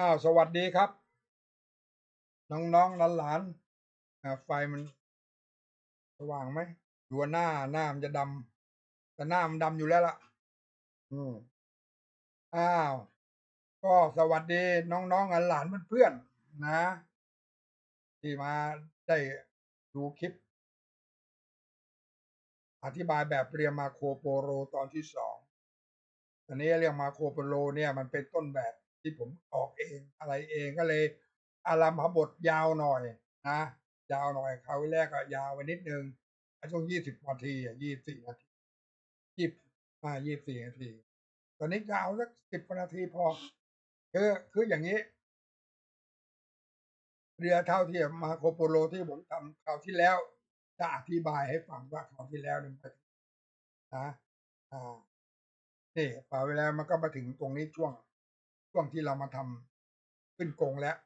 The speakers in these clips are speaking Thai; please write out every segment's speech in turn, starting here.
อ้าวสวัสดีครับ น้องๆหลานๆไฟมัน สว่างไหมดูหน้าหน้ามันจะดำแต่หน้ามันดำอยู่แล้วล่ะ อืมอ้าว ก็สวัสดีน้องๆหลานๆเพื่อนๆนะ ที่มาได้ดูคลิป อธิบายแบบเรียนมาโคโปโรตอนที่สองตอนนี้เรื่องมาโคโปโรเนี่ยมันเป็นต้นแบบ ที่ผมออกเองอะไรเองก็เลยอารัมพบทยาวหน่อยนะยาวหน่อยคราวแรกก็ยาวไปนิดนึงช่วงยี่สิบนาทีอะยี่สี่นาทียี่อ่ายี่สี่นาที ตอนนี้ยาวสักสิบนาทีพอคือคืออย่างนี้ เรือเท่าเทียมมาโคโปโลที่ผมทำคราวที่แล้ว จะอธิบายให้ฟังว่าคราวที่แล้วนี่ยมันะอ่านี่พอเวลามันก็มาถึงตรงนี้ช่วง วงที่เรามาทำขึ้นกงแล้ว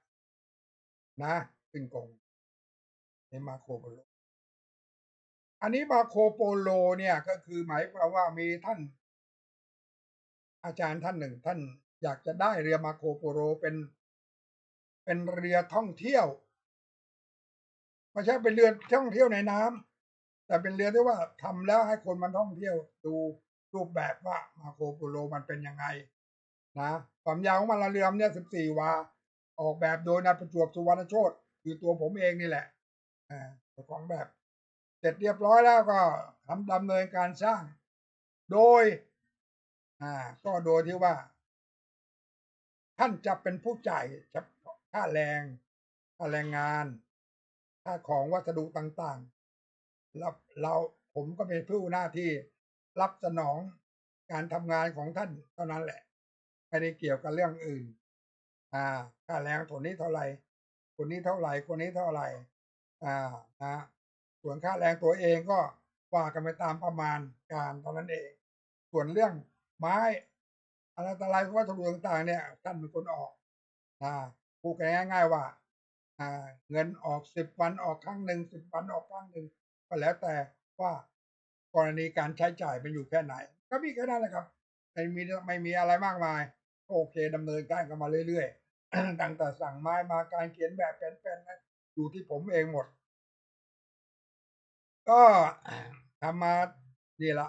นะ ขึ้นกงในมาโคโปโล อันนี้มาโคโปโลเนี่ยก็คือหมายความว่ามีท่าน อาจารย์ท่านหนึ่ง ท่านอยากจะได้เรือมาโคโปโลเป็น เป็นเรือท่องเที่ยวไม่ใช่เป็นเรือท่องเที่ยวในน้ำแต่เป็นเรือที่ว่าทำแล้วให้คนมันท่องเที่ยวดูรูปแบบว่ามาโคโปโลมันเป็นยังไง นะความยาวของมันละเรือเนี่ยสิบสี่วา ออกแบบโดยนายประจวบสุวรรณโชตคือตัวผมเองนี่แหละอ่าของแบบ เสร็จเรียบร้อยแล้วก็ทำดำเนินการสร้าง โดย อ่า ก็โดยที่ว่า ท่านจะเป็นผู้จ่ายค่าแรงค่าแรงงานค่าของวัสดุต่างๆแล้วเราผมก็เป็นผู้หน้าที่รับสนองการทำงานของท่านเท่านั้นแหละ ไม่ได้เกี่ยวกับเรื่องอื่น อ่าค่าแรงคนนี้เท่าไหร่คนนี้เท่าไหร่คนนี้เท่าไหร่ อ่านะส่วนค่าแรงตัวเองก็ว่ากันไปตามประมาณการเท่านั้นเอง ส่วนเรื่องไม้อะไรต่ออะไรวัสดุต่างๆเนี่ยท่านเป็นคนออกอ่าพูดง่ายๆว่า อ่า เงินออกสิบวันออกครั้งหนึ่งสิบวันออกครั้งหนึ่งก็แล้วแต่ว่ากรณีการใช้จ่ายเป็นอยู่แค่ไหน ก็มีแค่นั้นแหละครับไม่มีไม่มีอะไรมากมาย โอเคดำเนินการกันมาเรื่อยๆตั้งแต่สั่งไม้มาการเขียนแบบแผนๆนะอยู่ที่ผมเองหมด ก็ทำมานี่ละ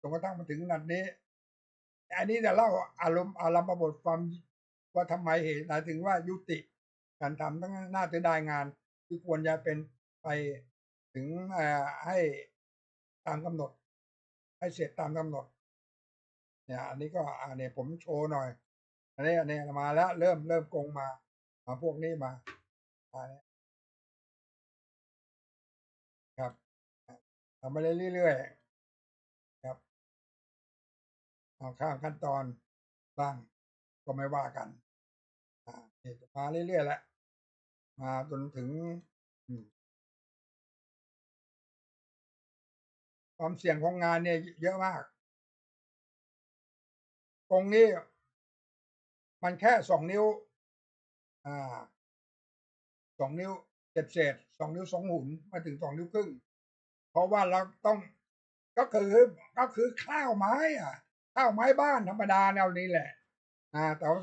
จนกระทั่งมาถึงนัดนี้ อันนี้จะเล่าอารมณ์อารมณ์บทความว่าทำไมเหตุไหนถึงว่ายุติการทำตั้งหน้าจะได้งานที่ควรจะเป็นไปถึงให้ตามกำหนด ให้เสร็จตามกำหนดเนี่ยอันนี้ก็อันนี้ผมโชว์หน่อย อันนี้อันนี้มาแล้วเริ่มเริ่มกงมามาพวกนี้มาอันนี้ครับทำไปเรื่อยๆครับเอาข้ามขั้นตอนบ้างก็ไม่ว่ากันอ่ามาเรื่อยๆแหละมาจนถึงความเสี่ยงของงานเนี่ยเยอะมากตรงนี้ มันแค่สองนิ้ว อ่าสองนิ้วเศษเศษสองนิ้วสองหุ่นมาถึงสองนิ้วครึ่ง เพราะว่าเราต้องก็คือก็คือข้าวไม้อะ ข้าวไม้บ้านธรรมดาแนวนี้แหละ อ่า แต่ว่า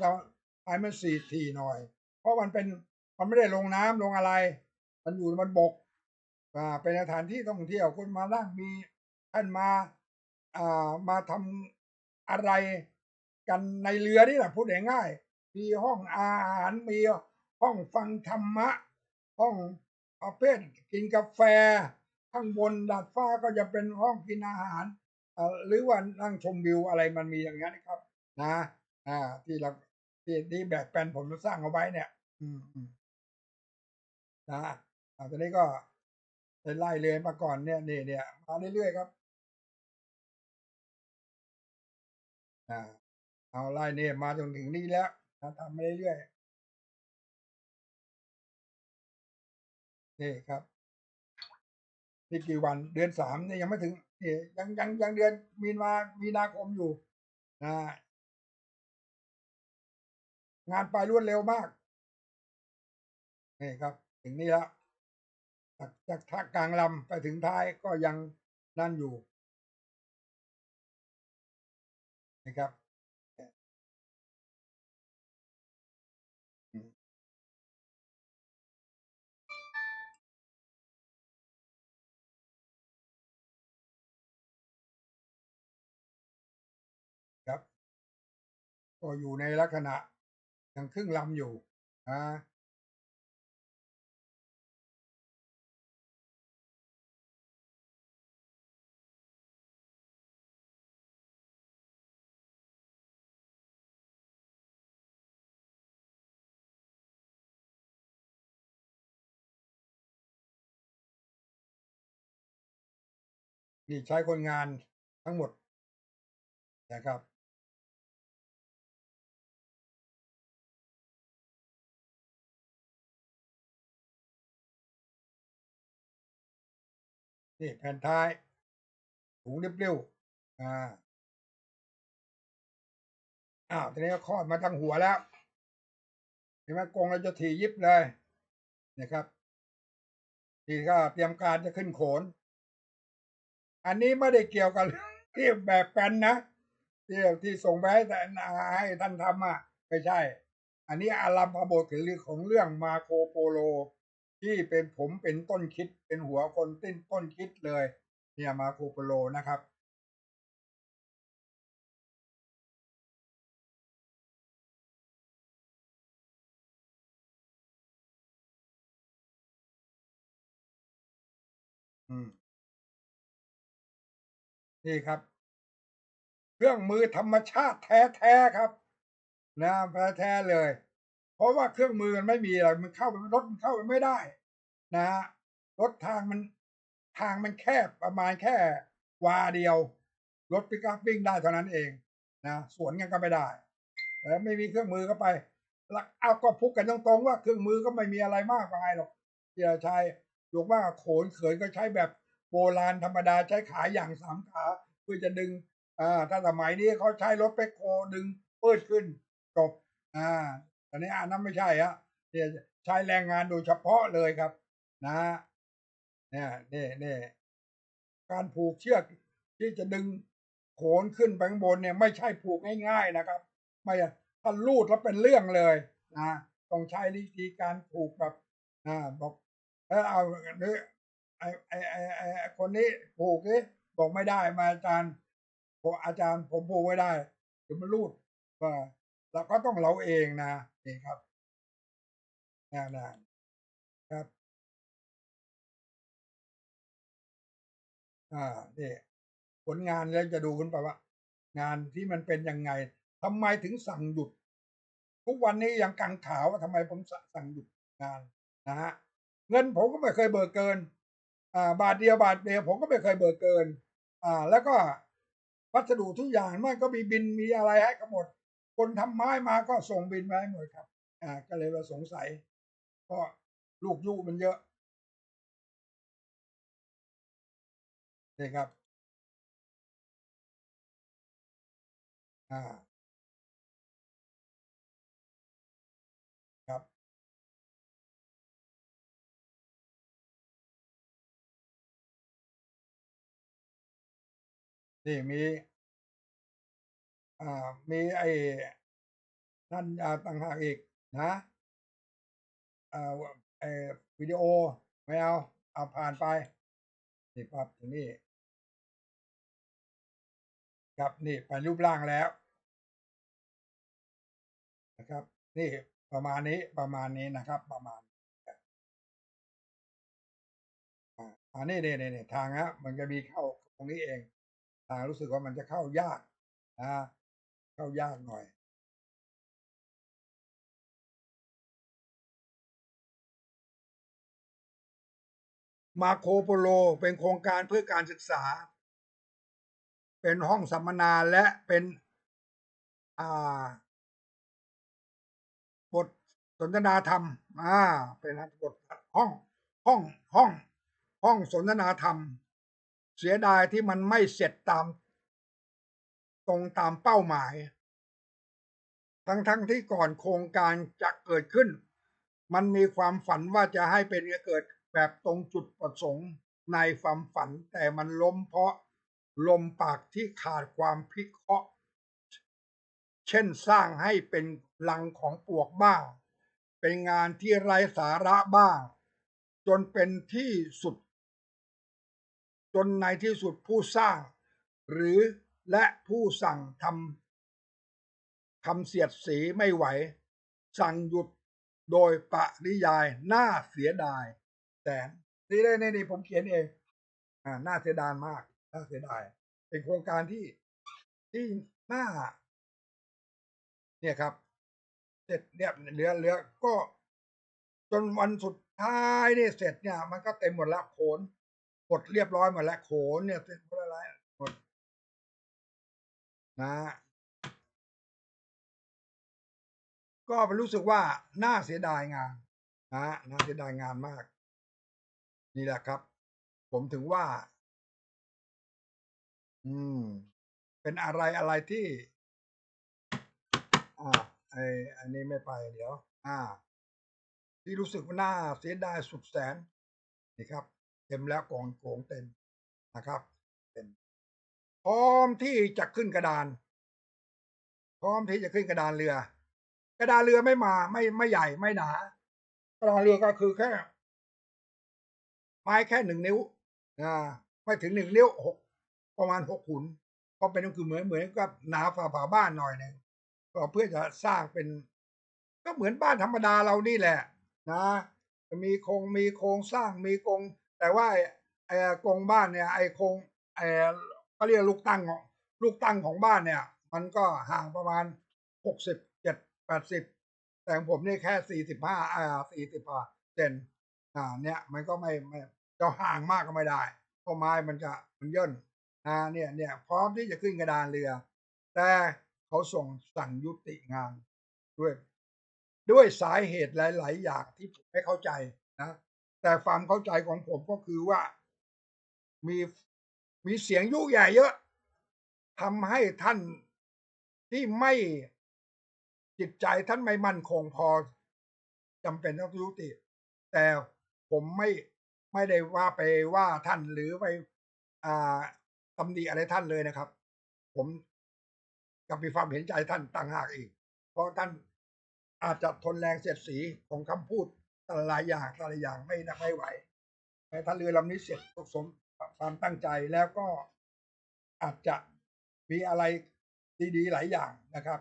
ไม้มันสีทีหน่อย เพราะมันเป็นมันไม่ได้ลงน้ำลงอะไร มันอยู่มันบก อ่า เป็นสถานที่ท่องเที่ยวคนมานั่งมีท่านมา อ่ามาทำอะไร กันในเรือนี่แหละพูดง่ายๆมีห้องอาหารมีห้องฟังธรรมะ ห้องประเภทกินกาแฟ ข้างบนดาดฟ้าก็จะเป็นห้องกินอาหารหรือว่านั่งชมวิวอะไรมันมีอย่างนี้นะครับ นะอ่าที่เราที่ที่แบบแปลนผมสร้างเอาไว้เนี่ย อืมนะอ่าตอนนี้ก็ไล่เลยมาก่อนเนี่ยนี่เนี่ยมาเรื่อยๆครับ อ่า เอาไล่เนี่ยมาจนถึงนี่แล้วนะทำไปเรื่อยๆนี่ครับนี่กี่วันเดือนสามเนี่ยยังไม่ถึงนี่ยังยังยังเดือนมีนามีนาคมอยู่นะงานไปรวดเร็วมากนี่ครับ ถึงนี่แล้วจากจากท่ากลางลำไปถึงท้ายก็ยังนั่นอยู่นะครับ ก็อยู่ในลักษณะยังครึ่งลำอยู่นะนี่ใช้คนงานทั้งหมดนะครับ นี่แผ่นท้ายถุงเรียวๆอ่าอ้าวทีนี้ก็คลอดมาทั้งหัวแล้วเห็นไหมกรงเราจะถี่ยิบเลยนะครับที่ก็เตรียมการจะขึ้นโขน อันนี้ไม่ได้เกี่ยวกับที่แบบแปลนนะที่ที่ส่งไปให้ท่านทำอะไม่ใช่ อันนี้อารัมพบทคือเรื่อของเรื่องมาโคโปโล ที่เป็นผมเป็นต้นคิดเป็นหัวคนต้นต้นคิดเลย เนี่ยมาโคโปโลนะครับอืมนี่ครับ เครื่องมือธรรมชาติแท้ๆครับนะแท้ๆเลย เพราะว่าเครื่องมือมันไม่มีอะไรมันเข้าไปรถมันเข้าไปไม่ได้ นะฮะรถทางมันทางมันแคบประมาณแค่วาเดียว รถปิกอัพวิ่งได้เท่านั้นเองนะสวนกันก็ไม่ได้แล้วไม่มีเครื่องมือก็ไปแล้วเอาก็พูดกันตรงๆว่าเครื่องมือก็ไม่มีอะไรมากมายหรอกที่จะใช้ยกว่าโขนเขยก็ใช้แบบโบราณธรรมดาใช้ขาอย่างสามขาเพื่อจะดึงอ่าถ้าสมัยนี้เขาใช้รถเปคโคดึงเปิดขึ้นจบอ่า อนนี้อันนั้นไม่ใช่ฮะเนี่ยใช้แรงงานโดยเฉพาะเลยครับ นะ เนี่ยนี่นี่การผูกเชือกที่จะดึงโขนขึ้นไปข้างบนเนี่ยไม่ใช่ผูกง่าย ๆนะครับ ไม่ถ้าลูดแล้วเป็นเรื่องเลยนะต้องใช้วิธีการผูกแบบอ่าบอกเออเอาหรือไอไอไอไอไอ้คนนี้ผูกนี่บอกไม่ได้มาอาจารย์ผมอาจารย์ผมผูกไม่ได้เดี๋ยวมันรูดว่าเราก็ต้องเราเองนะ นี่ครับนะนครับอ่านี่ผลงานแล้วจะดูกันไปว่า งานที่มันเป็นยังไงทำไมถึงสั่งหยุด ทุกวันนี้ยังกังขาวว่าทำไมผมสั่งหยุดงานนะฮะเงินผมก็ไม่เคยเบิกเกิน อ่า บาทเดียวบาทเดียวผมก็ไม่เคยเบิกเกิน อ่า แล้วก็วัสดุทุกอย่างมันก็มีบินมีอะไรให้กันหมด คนทำไม้มาก็ส่งบินมาให้หมดครับ อ่า ก็เลยว่าสงสัยเพราะลูกยุมันเยอะนี่ครับ อ่า ครับ นี่มี มีไอ้นั่นอ่าต่างหากอีกนะอ่าไอ้วิดีโอไม่เอาเอาผ่านไปนี่ครับตรงนี้ครับนี่เป็นรูปร่างแล้วนะครับ นี่ประมาณนี้ประมาณนี้นะครับ ประมาณอ่าอันนี้เนี่ยเนี่ยทางฮะมันจะมีเข้าตรงนี้เอง ทางรู้สึกว่ามันจะเข้ายากนะ เข้ายากหน่อยมาโคโปโลเป็นโครงการเพื่อการศึกษา เป็นห้องสัมมนาและเป็นอ่าบทสนทนาธรรมอ่าเป็นบทห้องห้องห้อง ห้องสนทนาธรรม เสียดายที่มันไม่เสร็จตาม ตรงตามเป้าหมาย ทั้งทั้งที่ก่อนโครงการจะเกิดขึ้น มันมีความฝันว่าจะให้เป็นเกิดแบบตรงจุดประสงค์ในความฝันแต่มันล้มเพราะลมปากที่ขาดความพิเคราะห์ เช่นสร้างให้เป็นลังของปวกบ้าง เป็นงานที่ไร้สาระบ้าง จนเป็นที่สุด จนในที่สุดผู้สร้าง หรือ และผู้สั่งทำคำเสียดสีไม่ไหว สั่งหยุดโดยปริยายน่าเสียดายแสนนี่ได้นี่นี่ผมเขียนเอง อ่าน่าเสียดายมาก น่าเสียดาย เป็นโครงการที่ที่น่า เนี่ยครับ เสร็จเนี่ยเหลือเหลือก็จนวันสุดท้ายเนี่ยเสร็จเนี่ย มันก็เต็มหมดแล้วโขนหมดเรียบร้อยหมดแล้วโขนเนี่ยเสร็จหมดแล้ว นะก็รู้สึกว่าน่าเสียดายงานนะน่าเสียดายงานมาก นี่แหละครับ ผมถึงว่า อืม เป็นอะไรอะไรที่ อ่าไออันนี้ไม่ไปเดี๋ยว อ่า ที่รู้สึกว่าน่าเสียดายสุดแสนนี่ครับ เต็มแล้วกองโกงเต็มนะครับเต็ม พร้อมที่จะขึ้นกระดาน พร้อมที่จะขึ้นกระดานเรือ กระดานเรือไม่มา ไม่ไม่ใหญ่ไม่หนา กระดานเรือก็คือแค่ ไม้แค่หนึ่งนิ้วอ่าไม่ถึงหนึ่งนิ้วหกประมาณหกขุนก็เป็นก็คือเหมือนเหมือนกับหนาฝาฝาบ้านหน่อยหนึ่งก็เพื่อจะสร้างเป็น ก็เหมือนบ้านธรรมดาเรานี่แหละ นะมีโครงมีโครงสร้างมีโครงแต่ว่าไอ้โครงบ้านเนี่ย ไอ้โครงไอ้ เขาเรียกลูกตั้งของลูกตั้งของบ้านเนี่ย มันก็ห่างประมาณหกสิบเจ็ดแปดสิบแต่ของผมนี่แค่สี่สิบห้าอ่าสี่สิบห้าเซนอ่า เนี่ย มันก็ไม่ไม่จะห่างมากก็ไม่ได้เพราะไม้มันจะมันย่นอ่าเนี่ยเนี่ยพร้อมที่จะขึ้นกระดานเรือ แต่เขาส่งสั่งยุติงานด้วย ด้วยสาเหตุหลาย ๆ อย่างที่ผมไม่เข้าใจนะแต่ความเข้าใจของผมก็คือว่ามี มีเสียงยุใหญ่เยอะทำให้ท่านที่ไม่จิตใจท่านไม่มั่นคงพอจำเป็นต้องยุติ แต่ผมไม่ไม่ได้ว่าไปว่าท่านหรือไปอ่าตำหนิอะไรท่านเลยนะครับ ผมกับมีความเห็นใจท่านต่างหากอีก เพราะท่านอาจจะทนแรงเสียดสีของคำพูดแต่ละหลายอย่างแต่ละอย่างไม่ไม่ไหวแต่ถ้านเรือลำนี้เสร็จสม ความตั้งใจแล้วก็อาจจะมีอะไรดีๆหลายอย่างนะครับ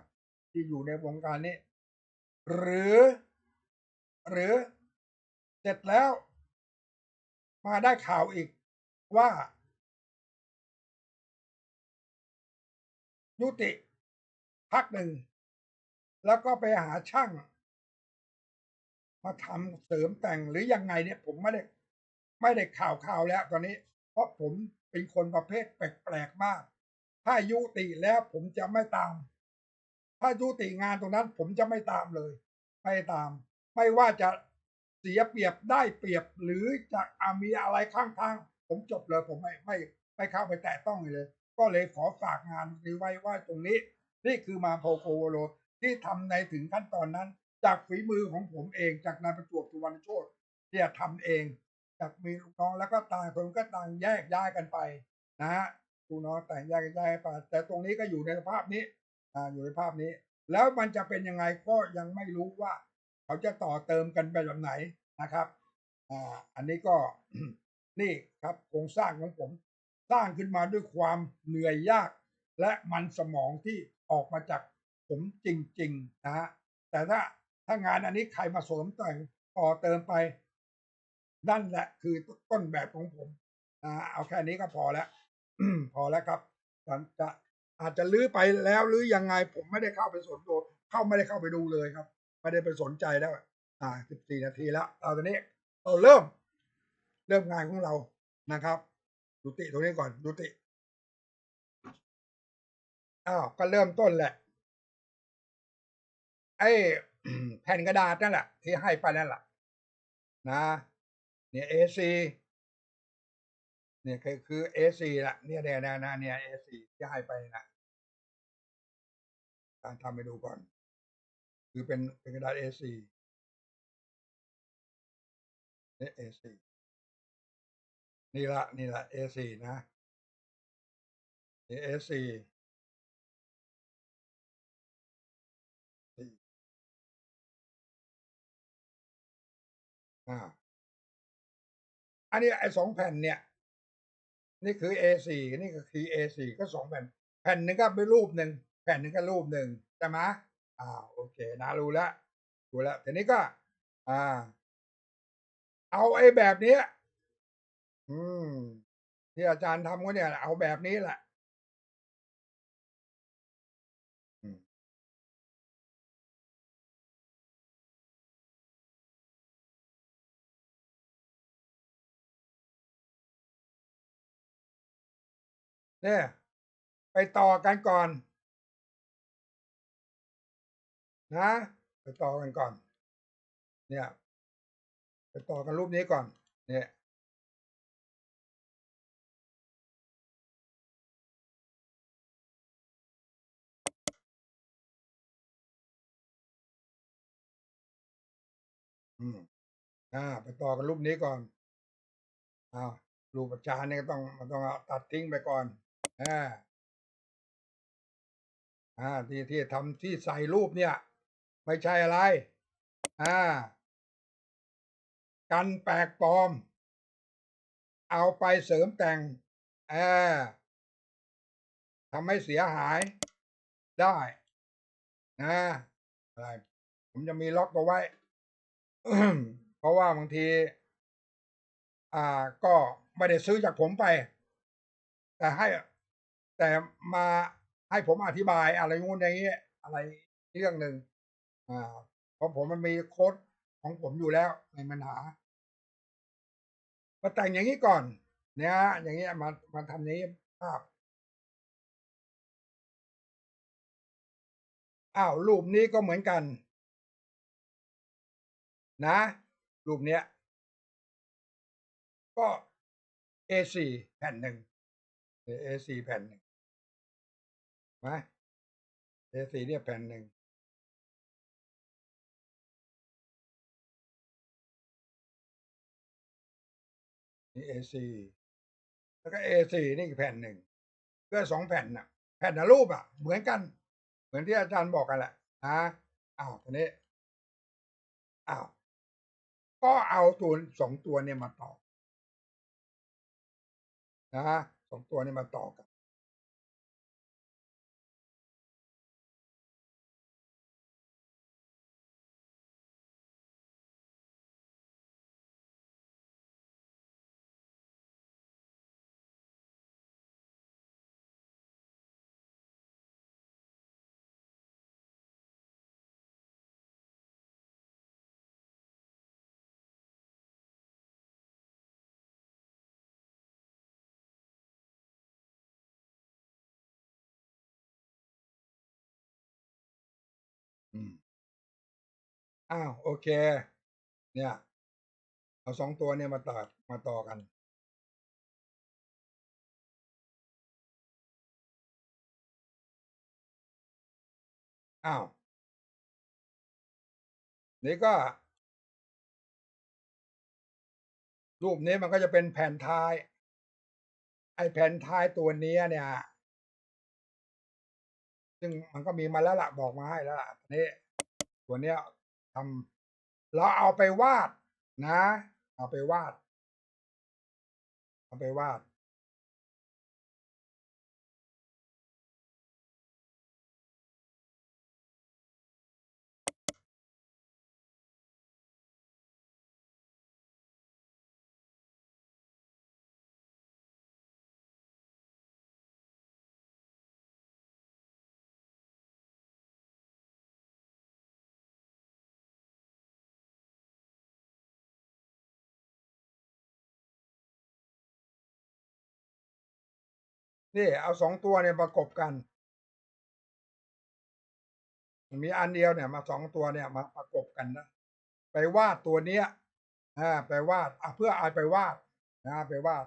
ที่อยู่ในวงการนี้ หรือ หรือเสร็จแล้ว มาได้ข่าวอีกว่า ยุติพักหนึ่ง แล้วก็ไปหาช่าง มาทำเสริมแต่งหรือยังไงเนี่ย ผมไม่ได้ ไม่ได้ข่าวข่าวแล้วตอนนี้ เพราะผมเป็นคนประเภทแปลกๆมาก ถ้ายุติแล้วผมจะไม่ตาม ถ้ายุติงานตรงนั้นผมจะไม่ตามเลย ไม่ตาม ไม่ว่าจะเสียเปรียบได้เปรียบหรือจะมีอะไรข้างทาง ผมจบเลยผมไม่ไม่ไม่เข้าไปแตะต้องเลย ก็เลยขอฝากงานนี้ไว้ว่าตรงนี้ นี่คือมาโพโคโวโลที่ทำในถึงขั้นตอนนั้น จากฝีมือของผมเองจากนายประจวบสุวรรณโชตเนี่ยทำเอง จากมีลูกน้องแล้วก็ต่างคนก็ต่างแยกย้ายกันไปนะฮะลูกน้องแต่งแยกย้ายไปแต่ตรงนี้ก็อยู่ในสภาพนี้อ่าอยู่ในภาพนี้ แล้วมันจะเป็นยังไงก็ยังไม่รู้ว่า เขาจะต่อเติมกันไปแบบไหนนะครับอ่าอันนี้ก็นี่ครับโครงสร้างของผม สร้างขึ้นมาด้วยความเหนื่อยยาก และมันสมองที่ออกมาจากผมจริง ๆ นะฮะแต่ถ้าถ้างานอันนี้ใครมาสริมแต่งต่อเติมไป นั่นแหละคือต้นแบบของผมอ่าเอาแค่นี้ก็พอแล้วพอแล้วครับจะจะอาจจะลื้อไปแล้วหรือยังไงผมไม่ได้เข้าไปสนตัวเข้าไม่ได้เข้าไปดูเลยครับ ไม่ได้ไปสนใจแล้ว อ่าสิบสี่นาทีแล้วเอาตอนนี้เราเริ่ม เริ่มงานของเรานะครับดูติตรงนี้ก่อนดูติอ้าวก็เริ่มต้นแหละ ไอ้แผ่นกระดาษนั่นแหละที่ให้ไปนั่นแหละนะ เนี่ย A4 เนี่ยคือคือ A4 ละเนี่ยเนี่ยนะเนี่ย A4 ที่ให้ไปนะการทำไปดูก่อน คือเป็นเป็นกระดาษ A4 เนี่ย A4 นี่ละนี่ละ A4 นะนี่ A4 อ่า อันนี้ไอ้สองแผ่นเนี่ย นี่คือ A4 นี่ก็คือ A4 ก็สองแผ่น แผ่นหนึ่งก็เป็นรูปหนึ่งแผ่นหนึ่งก็รูปหนึ่งใช่ไหมอ่าโอเคนะรู้แล้วรู้แล้วทีนี้ก็ อ่า เอาไอ้แบบนี้อืมที่อาจารย์ทำก็เนี่ย เอาแบบนี้แหละ เนี่ย ไปต่อกันก่อน นะ ไปต่อกันก่อน เนี่ย ไปต่อกันรูปนี้ก่อน เนี่ยอืมอาไปต่อกันรูปนี้ก่อนอ้าวรูปอาจารย์เนี่ยก็ต้องมันต้องเอาตัดทิ้งไปก่อน อาอาที่ที่ทำที่ใส่รูปเนี่ย ไม่ใช่อะไร อ่า กันแปลกปลอม เอาไปเสริมแต่งอาทำให้เสียหายได้นะอะไรผมจะมีล็อกเอาไว้ เพราะว่าบางที อ่าก็ไม่ได้ซื้อจากผมไป แต่ให้ แต่มาให้ผมอธิบายอะไรงู้นอย่างงี้อะไรเรื่องหนึ่งอ่าเพราะผมมันมีโค้ดของผมอยู่แล้วไม่มีปัญหามาแต่งอย่างงี้ก่อนเนี่ยอย่างเงี้ยมามาทำอย่างงี้ภาพอ้าวรูปนี้ก็เหมือนกัน นะ รูปเนี้ย ก็ A4 แผ่นหนึ่งเอ A4 แผ่นหนึ่ง ไหม A4 เนี่ยแผ่นหนึ่งนี่ A4 แล้วก็ A4 นี่อีกแผ่นหนึ่งก็2แผ่นน่ะ แผ่นน่ะรูปอะเหมือนกัน เหมือนที่อาจารย์บอกกันแหละนะอ้าวทีนี้อ้าวก็เอาตัว2ตัวเนี่ยมาต่อนะ2ตัวนี้มาต่อกัน อ้าว โอเค เนี่ย เอา2ตัวเนี่ยมาต่อมาต่อกัน อ้าว นี่ก็ รูปนี้มันก็จะเป็นแผ่นท้าย ไอแผ่นท้ายตัวนี้เนี่ย ซึ่งมันก็มีมาแล้วล่ะ บอกมาให้แล้วล่ะนี่ตัวเนี้ย ทำเราเอาไปวาดนะ เอาไปวาด เอาไปวาด นี่เอา2ตัวเนี่ยประกบกัน มีอันเดียวเนี่ย มา2ตัวเนี่ยมาประกบกันนะไปวาดตัวเนี้ยอาไปวาดอ่าเพื่อเอาไปวาดนะไปวาด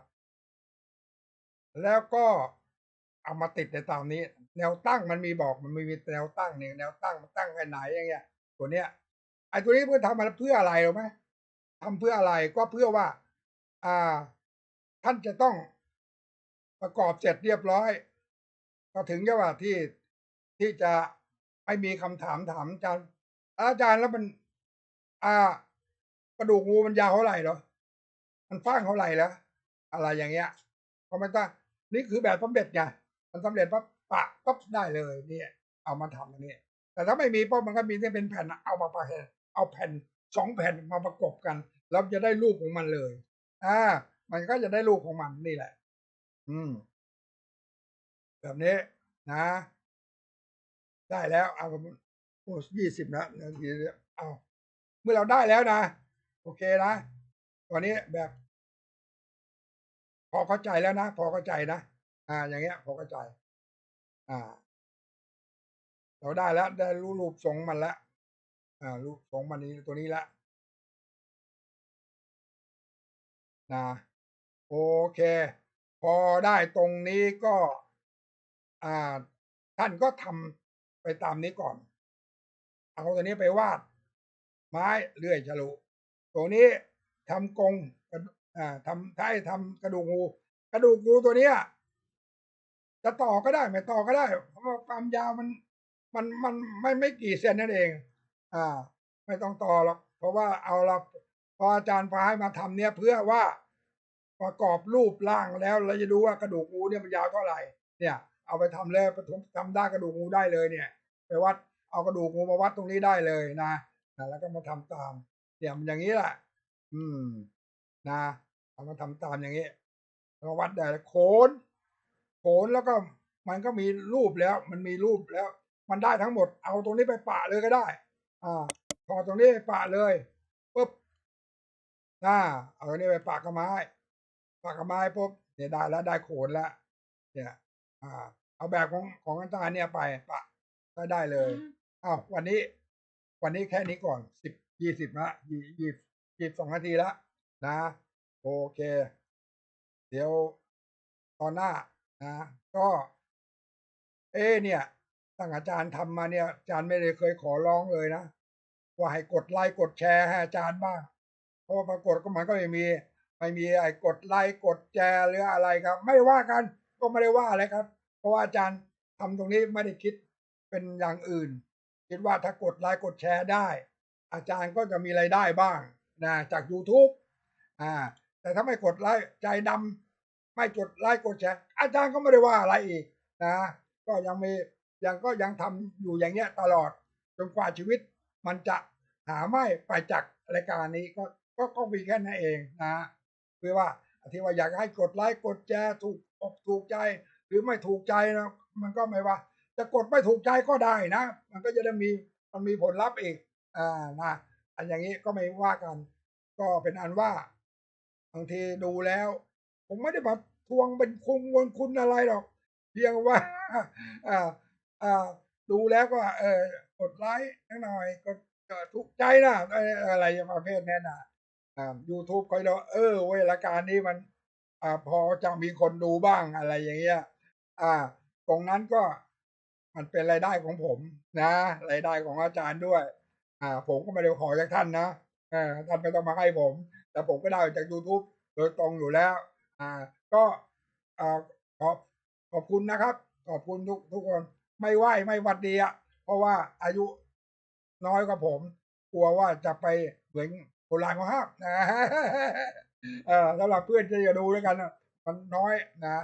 แล้วก็เอามาติดในตามนี้ แนวตั้งมันมีบอกมันมีแนวตั้งนี่แนวตั้งมันตั้งไว้ไหนอย่างเงี้ย ตัวเนี้ยไอ้ตัวนี้เพื่อทำมาเพื่ออะไรรู้ไหมทำเพื่ออะไรก็เพื่อว่า อ่า ท่านจะต้อง ประกอบเสร็จเรียบร้อย ก็ถึงจะว่าที่ที่จะไม่มีคำถามถามอาจารย์ อาจารย์แล้วมัน อ่ากระดูกงูมันยาวเท่าไรเหรอ มันกว้างเท่าไรเหรออะไรอย่างเงี้ยพอมันตั้งนี่คือแบบสำเร็จไงมันสำเร็จปั๊บปะปั๊บได้เลยเนี่ยเอามาทำอันนี้แต่ถ้าไม่มีปุ๊บมันก็มีที่เป็นแผ่นเอามาประแผ่นเอาแผ่นสองแผ่นมาประกบกัน แล้วจะได้รูปของมันเลย อ่า มันก็จะได้รูปของมันนี่แหละ อืม แบบนี้นะ ได้แล้ว เอาโอ้ยี่สิบนะนาทีเดียวเอา เมื่อเราได้แล้วนะ โอเคนะตอนนี้แบบ พอเข้าใจแล้วนะ พอเข้าใจนะ อ่า อย่างเงี้ย พอเข้าใจ อ่า เราได้แล้ว ได้รู้รูปทรงมันแล้วอ่า รูปทรงมันนี้ตัวนี้แล้วนะโอเค พอได้ตรงนี้ก็ท่านก็ทำไปตามนี้ก่อน เอาตัวนี้ไปวาด ไม้เลื่อยฉลุตัวนี้ทำกรงทำท้ายทำกระดูกงู กระดูกงูตัวเนี้ยจะต่อก็ได้ไม่ต่อก็ได้ เพราะความยาวมันมันมันไม่ไม่กี่เซนนั่นเอง อ่า ไม่ต้องต่อหรอกเพราะว่าเอาละพออาจารย์พาให้มาทำเนี่ยเพื่อว่า ประกอบรูปร่างแล้วเราจะดูว่ากระดูกงูเนี่ยมันยาวเท่าไหร่เนี่ย เอาไปทำแล้วทำได้กระดูกงูได้เลยเนี่ยไปวัดเอากระดูกงูมาวัดตรงนี้ได้เลยนะนะแล้วก็มาทำตามเนี่ยมันอย่างนี้แหละอืม นะเอามาทำตามอย่างนี้แล้ววัดได้โขนโขนแล้วก็มันก็มีรูปแล้ว มันมีรูปแล้ว มันได้ทั้งหมด เอาตรงนี้ไปปะเลยก็ได้ อ่าพอตรงนี้ไปปะเลยปุ๊บน่าเอาตรงนี้ไปปะกับไม้ ปะกับไม้ปุ๊บเนี่ยได้แล้วได้โขนแล้วเนี่ยอ่าเอาแบบของของอาจารย์เนี่ยไปปะก็ได้เลยอ้าววันนี้ วันนี้แค่นี้ก่อนสิบยี่สิบละยี่ยี่ยี่สองนาทีละนะ โอเค เดี๋ยวตอนหน้านะ ก็ เอเนี่ยตั้งอาจารย์ทำมาเนี่ยอาจารย์ไม่ได้เคยขอร้องเลยนะว่าให้กดไลค์กดแชร์ให้อาจารย์บ้างเพราะว่าปรากฏก็มันก็ไม่มี ไม่มีไอ้กดไลค์กดแชร์หรืออะไรครับ ไม่ว่ากันก็ไม่ได้ว่าอะไรครับ เพราะว่าอาจารย์ทำตรงนี้ไม่ได้คิดเป็นอย่างอื่น คิดว่าถ้ากดไลค์กดแชร์ได้ อาจารย์ก็จะมีไรายได้บ้างนะจาก YouTube อ่าแต่ถ้าไม่กดไลค์ใจดำไม่กดไลค์กดแชร์อาจารย์ก็ไม่ได้ว่าอะไรอีกนะก็ยังมียังก็ยังทำอยู่อย่างเงี้ยตลอดจนกว่าชีวิตมันจะหาไม่ไปจากรายการนี้ก็ก็ก็มีแค่นั้นเองนะ คือว่าที่ว่าอยากให้กดไลค์กดแชร์ถูกอกถูกใจ หรือไม่ถูกใจนะมันก็ไม่ว่า จะกดไม่ถูกใจก็ได้นะ มันก็จะได้มีมันมีผลลัพธ์อีกอ่านะอันอย่างนี้ก็ไม่ว่ากัน ก็เป็นอันว่าบางทีดูแล้ว ผมไม่ได้มาทวงเป็นคุณวนคุณอะไรหรอก เพียงว่าอ่าอ่าดูแล้วก็เออกดไลค์หน่อยก็ก็ถูกใจนะอะไรประเภทนี้นะ อ่า YouTube คอยเราเออเว้ยรายการนี้มัน อ่า พอจะมีคนดูบ้างอะไรอย่างเงี้ย อ่า ตรงนั้นก็มันเป็นรายได้ของผมนะรายได้ของอาจารย์ด้วย อ่า ผมก็ไม่ได้ขอจากท่านนะอท่านไม่ต้องมาให้ผม แต่ผมก็ได้จาก YouTube โดยตรงอยู่แล้ว อ่า ก็อ่าขอบขอบคุณนะครับ ขอบคุณทุกทุกคน ไม่ไหวไม่หวัดดีอะเพราะว่าอายุน้อยกว่าผม กลัวว่าจะไปเหมือน โบราณเขาห้ามนะเออสำหรับเพื่อนจะอย่าดูด้วยกันนะมันน้อยนะ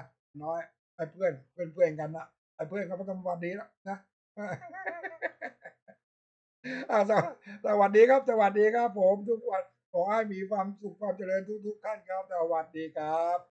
น้อยไอ้เพื่อนเพื่อนเพื่อนกันนะไอ้เพื่อนก็ไม่ต้องวันดีแล้วนะสวสวัสดีครับ สวัสดีครับ ผมทุกวันขอให้มีความสุขความเจริญทุกทุกๆท่านครับสวัสดีครับ